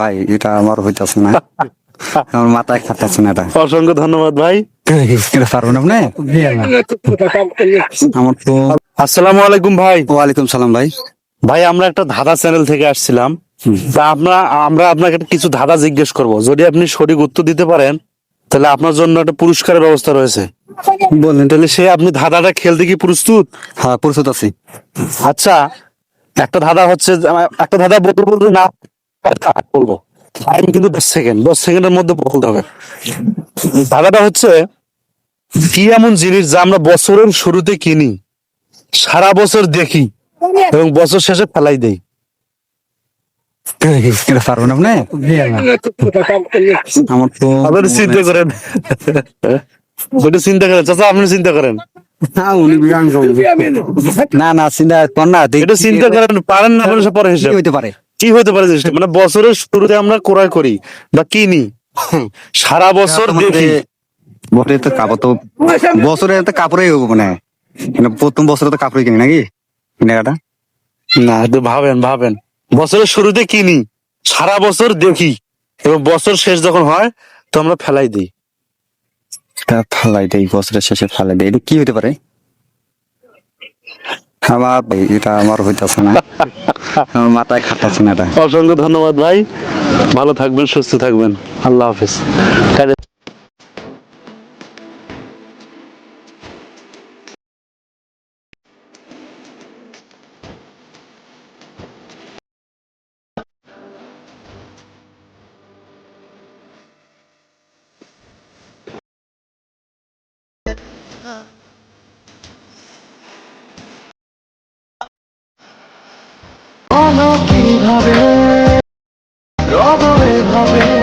ভাই এটা আমার হইতাছে না। আমার মাথায় খাটাচ্ছে না এটা। অসংখ্য ধন্যবাদ ভাই। এটা পারবেন আপনি? আমার তো আসসালামু আলাইকুম ভাই। ওয়ালাইকুম সালাম ভাই। ভাই আমরা একটা ধাঁধা চ্যানেল থেকে আসছিলাম। তা আমরা আমরা আপনাকে কিছু ধাঁধা জিজ্ঞেস করব। যদি আপনি সঠিক উত্তর দিতে পারেন তাহলে আপনার জন্য একটা পুরস্কারের ব্যবস্থা রয়েছে। বলেন। তাহলে সে আপনি ধাঁধাটা খেলতে কি প্রস্তুত? হ্যাঁ প্রস্তুত আছি। আচ্ছা একটা ধাঁধা হচ্ছে একটা ধাঁধা বলতে বলতে না বলব। টাইম কিন্তু দশ সেকেন্ড দশ সেকেন্ডের মধ্যে বলতে হবে। ধাঁধাটা হচ্ছে কি এমন জিনিস যা আমরা বছরের শুরুতে কিনি সারা বছর দেখি এবং বছর শেষে ফেলাই দেই? আমার তো চিন্তা করেন। ওইটা চিন্তা করেন। চাচা আপনি চিন্তা করেন। না না চিন্তা কর না এটা চিন্তা করেন পারেন না পরে হিসেবে। হইতে পারে? কি হতে পারে জিনিসটা মানে বছরের শুরুতে আমরা ক্রয় করি বা কিনি? সারা বছর দেখি। বছরে তো কাপড় তো বছরে তো কাপড়ই হব মানে প্রথম বছরে তো কাপড়ই কিনি নাকি? কেনাকাটা? না একটু ভাবেন ভাবেন। বছরের শুরুতে কিনি সারা বছর দেখি। এবং বছর শেষ যখন হয় তো আমরা ফেলাই দিই। তা ফালাই দেয় বছরের শেষে ফালাই দেয় এটা কি হতে পারে? আমার এটা আমার হইতাছে না। আমার মাথায় খাটাচ্ছে না এটা। অসংখ্য ধন্যবাদ ভাই। ভালো থাকবেন সুস্থ থাকবেন। আল্লাহ হাফিজ। sabe